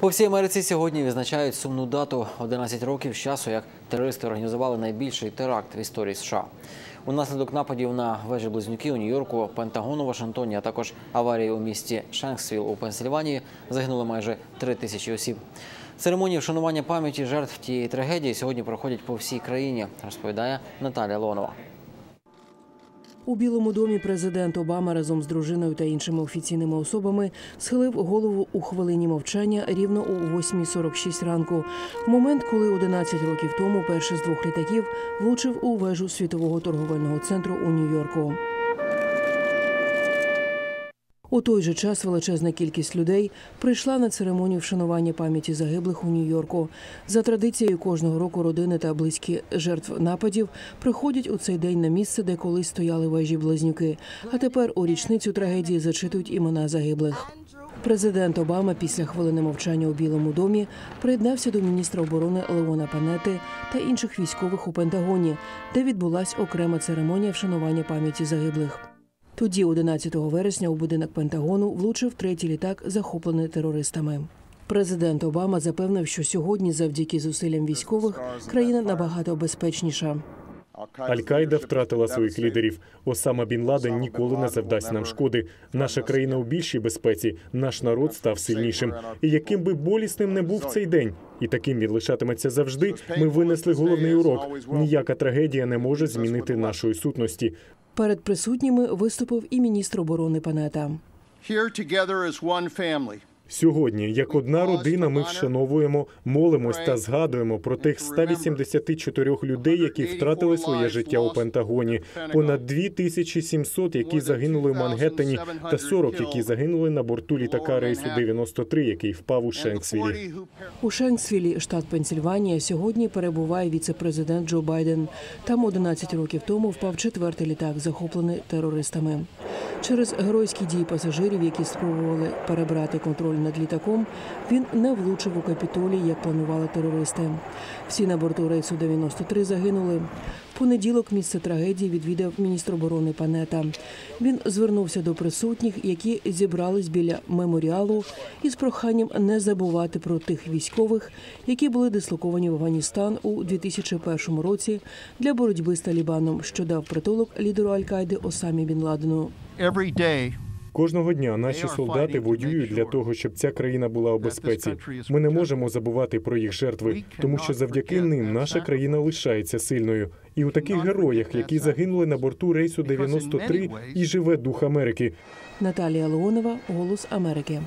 По всій Америці сьогодні відзначають сумну дату 11 років з часу, як терористи організували найбільший теракт в історії США. Унаслідок нападів на вежі близнюки у Нью-Йорку, Пентагон у Вашингтоні, а також аварії у місті Шенксвіл у Пенсильванії загинули майже три тисячі осіб. Церемонії вшанування пам'яті жертв тієї трагедії сьогодні проходять по всій країні, розповідає Наталя Лонова. У Білому домі президент Обама разом з дружиною та іншими офіційними особами схилив голову у хвилині мовчання рівно о 8.46 ранку. В момент, коли 11 років тому перший з двох літаків влучив у вежу світового торговельного центру у Нью-Йорку. У той же час величезна кількість людей прийшла на церемонію вшанування пам'яті загиблих у Нью-Йорку. За традицією кожного року родини та близькі жертв нападів приходять у цей день на місце, де колись стояли вежі близнюки. А тепер у річницю трагедії зачитують імена загиблих. Президент Обама після хвилини мовчання у Білому домі приєднався до міністра оборони Леона Панети та інших військових у Пентагоні, де відбулась окрема церемонія вшанування пам'яті загиблих. Тоді, 11 вересня, у будинок Пентагону влучив третій літак, захоплений терористами. Президент Обама запевнив, що сьогодні, завдяки зусиллям військових, країна набагато безпечніша. Аль-Каїда втратила своїх лідерів. Осама Бін Ладен ніколи не завдасть нам шкоди. Наша країна у більшій безпеці. Наш народ став сильнішим. І яким би болісним не був цей день, і таким він лишатиметься завжди. Ми винесли головний урок. Ніяка трагедія не може змінити нашої сутності. Перед присутніми виступив і міністр оборони Панета. Here together as one family. Сьогодні, як одна родина, ми вшановуємо, молимось та згадуємо про тих 184 людей, які втратили своє життя у Пентагоні, понад 2700, які загинули в Мангеттені, та 40, які загинули на борту літака рейсу 93, який впав у Шенксвілі. У Шенксвілі, штат Пенсільванія, сьогодні перебуває віце-президент Джо Байден. Там 11 років тому впав четвертий літак, захоплений терористами. Через геройські дії пасажирів, які спробували перебрати контроль над літаком, він не влучив у капітолій, як планували терористи. Всі на борту рейсу 93 загинули. Понеділок місце трагедії відвідав міністр оборони Панета. Він звернувся до присутніх, які зібрались біля меморіалу, із проханням не забувати про тих військових, які були дислоковані в Афганістан у 2001 році для боротьби з Талібаном, що дав притулок лідеру Аль-Каїди Осамі Бін Ладену. Кожного дня наші солдати воюють для того, щоб ця країна була у безпеці. Ми не можемо забувати про їх жертви, тому що завдяки ним наша країна лишається сильною. І у таких героях, які загинули на борту рейсу 93, і живе дух Америки. Наталія Леонова, Голос Америки.